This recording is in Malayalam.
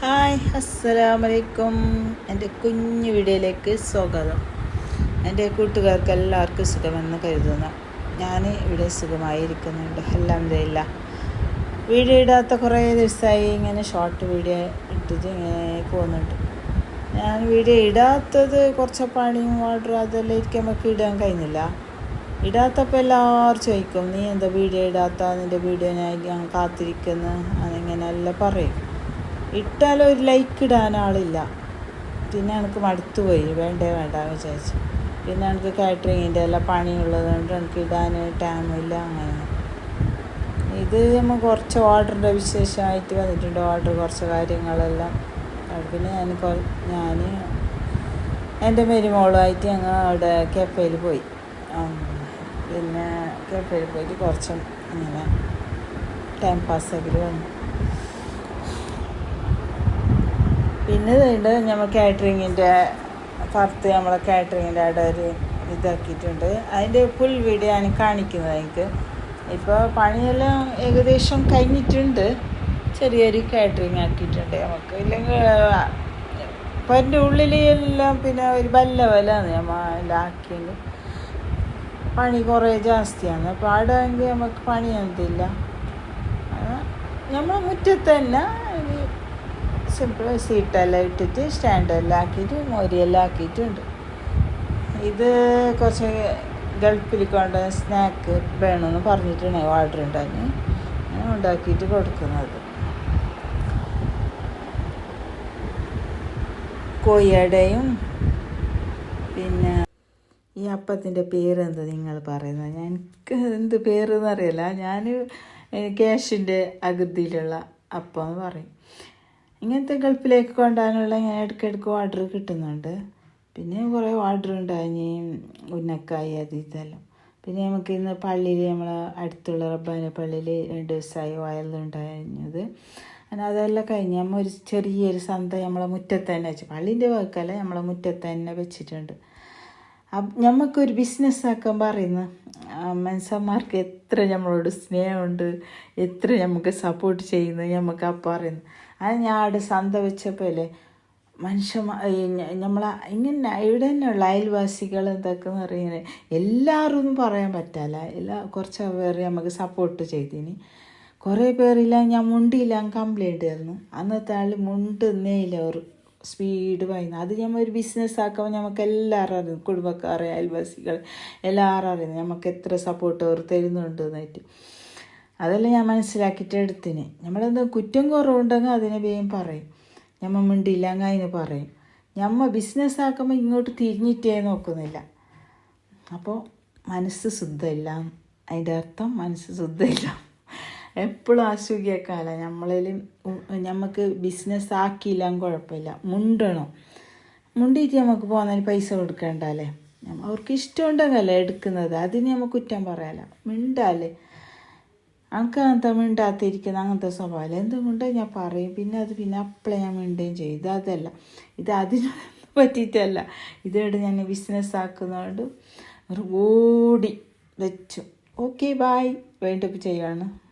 ഹായ് അസ്സലാമലൈക്കും. എന്റെ കുഞ്ഞു വീഡിയോയിലേക്ക് സ്വാഗതം. എന്റെ കൂട്ടുകാർക്ക് എല്ലാവർക്കും സുഖമെന്ന് കരുതുന്നു. ഞാൻ ഇവിടെ സുഖമായിരിക്കുന്നുണ്ട് ഇല്ല വീഡിയോ ഇടാത്ത കുറേ ദിവസമായി ഇങ്ങനെ ഷോർട്ട് വീഡിയോ ഇട്ടിട്ട് ഇങ്ങനെ പോകുന്നുണ്ട്. ഞാൻ വീഡിയോ ഇടാത്തത് കുറച്ച് പണിയും ഓർഡർ അതെല്ലാം ഇരിക്കാൻ ഇടാൻ കഴിഞ്ഞില്ല. ഇടാത്തപ്പോൾ എല്ലാവരും ചോദിക്കും നീ എന്താ വീഡിയോ ഇടാത്ത? നിന്റെ വീഡിയോ ഞാൻ കാത്തിരിക്കുന്നു. അതിങ്ങനെല്ലാം പറയും. ഇട്ടാലും ഒരു ലൈക്ക് ഇടാൻ ആളില്ല. പിന്നെ എനിക്ക് മടുത്തു പോയി. വേണ്ടേ വേണ്ട വിചാരിച്ചു. പിന്നെ എനിക്ക് കാറ്ററിങ്ങിന്റെ എല്ലാം പണിയുള്ളത് കൊണ്ട് എനിക്ക് ഇടാൻ ടൈമില്ല അങ്ങനെ. ഇത് നമ്മൾ കുറച്ച് ഓർഡറിന്റെ വിശേഷമായിട്ട് വന്നിട്ടുണ്ട്. ഓർഡർ കുറച്ച് കാര്യങ്ങളെല്ലാം. പിന്നെ ഞാൻ ഞാൻ എന്റെ മരുമോളുമായിട്ട് ഞങ്ങൾ അവിടെ കെഫയിൽ പോയി. പിന്നെ കെഫയിൽ പോയിട്ട് കുറച്ചും ഇങ്ങനെ ടൈം പാസ്സാക്കി വന്നു. പിന്നെ ഇതുണ്ട് നമ്മൾ കാറ്ററിങ്ങിന്റെ പുറത്ത് നമ്മളെ കാറ്ററിങ്ങിന്റെ അവിടെ ഒരു ഇതാക്കിയിട്ടുണ്ട്. അതിന്റെ ഫുൾ വീഡിയോ ആണ് കാണിക്കുന്നത് എനിക്ക്. ഇപ്പോൾ പണിയെല്ലാം ഏകദേശം കഴിഞ്ഞിട്ടുണ്ട്. ചെറിയൊരു കാറ്ററിങ് ആക്കിയിട്ടുണ്ട് നമുക്ക് ഇല്ലെങ്കിൽ ഇപ്പം എന്റെ ഉള്ളിൽ എല്ലാം പിന്നെ ഒരു വല്ല വലാണ് നമ്മൾ ആക്കിയത് പണി കുറേ ജാസ്തിയാണ്. അപ്പോൾ അവിടെ ആണെങ്കിൽ നമുക്ക് പണിയൊന്നുമില്ല. നമ്മൾ മുറ്റത്ത് തന്നെ സിമ്പിൾ സീറ്റെല്ലാം ഇട്ടിട്ട് സ്റ്റാൻഡെല്ലാം ആക്കിയിട്ട് മോരിയെല്ലാം ആക്കിയിട്ടുണ്ട്. ഇത് കുറച്ച് ഗൾഫിൽ കൊണ്ട് സ്നാക്ക് വേണമെന്ന് പറഞ്ഞിട്ടാണ് ഓർഡർ ഞാൻ ഉണ്ടാക്കിയിട്ട് കൊടുക്കുന്നത്. കോയടയും പിന്നെ ഈ അപ്പത്തിന്റെ പേരെന്ത് നിങ്ങൾ പറയുന്നത്? ഞാൻ എനിക്ക് എന്ത് പേരെന്ന് അറിയില്ല ഞാൻ ക്യാഷിന്റെ അകൃതിയിലുള്ള അപ്പം എന്ന് പറയും. ഇങ്ങനത്തെ ഗൾഫിലേക്ക് കൊണ്ടുപോകാനുള്ള ഇങ്ങനെ ഇടയ്ക്കിടയ്ക്ക് ഓർഡർ കിട്ടുന്നുണ്ട്. പിന്നെ കുറേ ഓർഡർ ഉണ്ടായി ഉന്നക്കായി അത് ഇതെല്ലാം പിന്നെ നമുക്ക് ഇന്ന് പള്ളിയിൽ നമ്മൾ അടുത്തുള്ള റബ്ബാന പള്ളിയിൽ രണ്ട് ദിവസമായി വയലുണ്ടായിരുന്നത് അങ്ങനെ അതെല്ലാം കഴിഞ്ഞ് നമ്മൾ ഒരു ചെറിയൊരു സന്ത നമ്മളെ മുറ്റത്ത് തന്നെ വെച്ചു പള്ളീന്റെ വാക്കല്ല നമ്മളെ മുറ്റത്ത് തന്നെ വെച്ചിട്ടുണ്ട്. നമുക്കൊരു ബിസിനസ് ആക്കാൻ പറയുന്നു മനുഷ്യന്മാർക്ക് എത്ര നമ്മളോട് സ്നേഹമുണ്ട് എത്ര നമുക്ക് സപ്പോർട്ട് ചെയ്യുന്നു നമുക്ക് അപ്പം പറയുന്നു. അത് ഞാൻ അവിടെ സന്ത വെച്ചപ്പോൾ മനുഷ്യ നമ്മളെ ഇങ്ങനെ ഇവിടെ തന്നെയുള്ള അയൽവാസികൾ എന്തൊക്കെ എന്ന് പറയുന്നത് എല്ലാവരും ഒന്നും പറയാൻ പറ്റില്ല. എല്ലാ കുറച്ച് പേര് നമുക്ക് സപ്പോർട്ട് ചെയ്തിനി. കുറേ പേരില്ല ഞാൻ മുണ്ടിയില്ല കംപ്ലൈന്റ് ആയിരുന്നു. അന്നത്തെ ആൾ മുണ്ടുന്നേയില്ല ഒരു സ്പീഡ് പറയുന്നത് അത് നമ്മൾ ഒരു ബിസിനസ് ആക്കുമ്പോൾ നമുക്ക് എല്ലാവരും അറിയുന്നു കുടുംബക്കാർ അയൽവാസികൾ എല്ലാവരും അറിയുന്നു നമുക്ക് എത്ര സപ്പോർട്ട് അവർ തരുന്നുണ്ട് എന്നായിട്ട് അതെല്ലാം ഞാൻ മനസ്സിലാക്കിയിട്ട് എടുത്തിന് നമ്മളെന്ത് കുറ്റം കുറവുണ്ടെങ്കിൽ അതിനെ വേഗം പറയും. ഞമ്മ മിണ്ടിയില്ലെങ്കിൽ അതിന് പറയും. ഞമ്മ ബിസിനസ് ആക്കുമ്പോൾ ഇങ്ങോട്ട് തിരിഞ്ഞിട്ടേ നോക്കുന്നില്ല. അപ്പോൾ മനസ്സ് ശുദ്ധമില്ല. അതിന്റെ അർത്ഥം മനസ്സ് ശുദ്ധമില്ല. എപ്പോഴും അസുഖിയേക്കാല നമ്മളിൽ നമുക്ക് ബിസിനസ് ആക്കിയില്ല കുഴപ്പമില്ല. മുണ്ടണം. മുണ്ടിയിട്ട് നമുക്ക് പോകുന്നതിന് പൈസ കൊടുക്കണ്ടല്ലേ? അവർക്ക് ഇഷ്ടമുണ്ടെങ്കിലല്ലേ എടുക്കുന്നത്? അതിന് നമുക്ക് കുറ്റം പറയാല മിണ്ടാലേ എനിക്ക് അങ്ങനത്തെ മിണ്ടാത്തിരിക്കുന്ന അങ്ങനത്തെ സ്വഭാവം എന്തുകൊണ്ട് ഞാൻ പറയും. പിന്നെ അത് പിന്നെ അപ്ലൈ ഞാൻ മിണ്ടുകയും ചെയ്യും. ഇത് അതല്ല. ഇത് അതിന് പറ്റിയിട്ടല്ല. ഇതോട് ഞാൻ ബിസിനസ് ആക്കുന്നതുകൊണ്ട് ഓടി വെച്ചു. ഓക്കെ ബായ് വേണ്ടപ്പോൾ ചെയ്യാണ്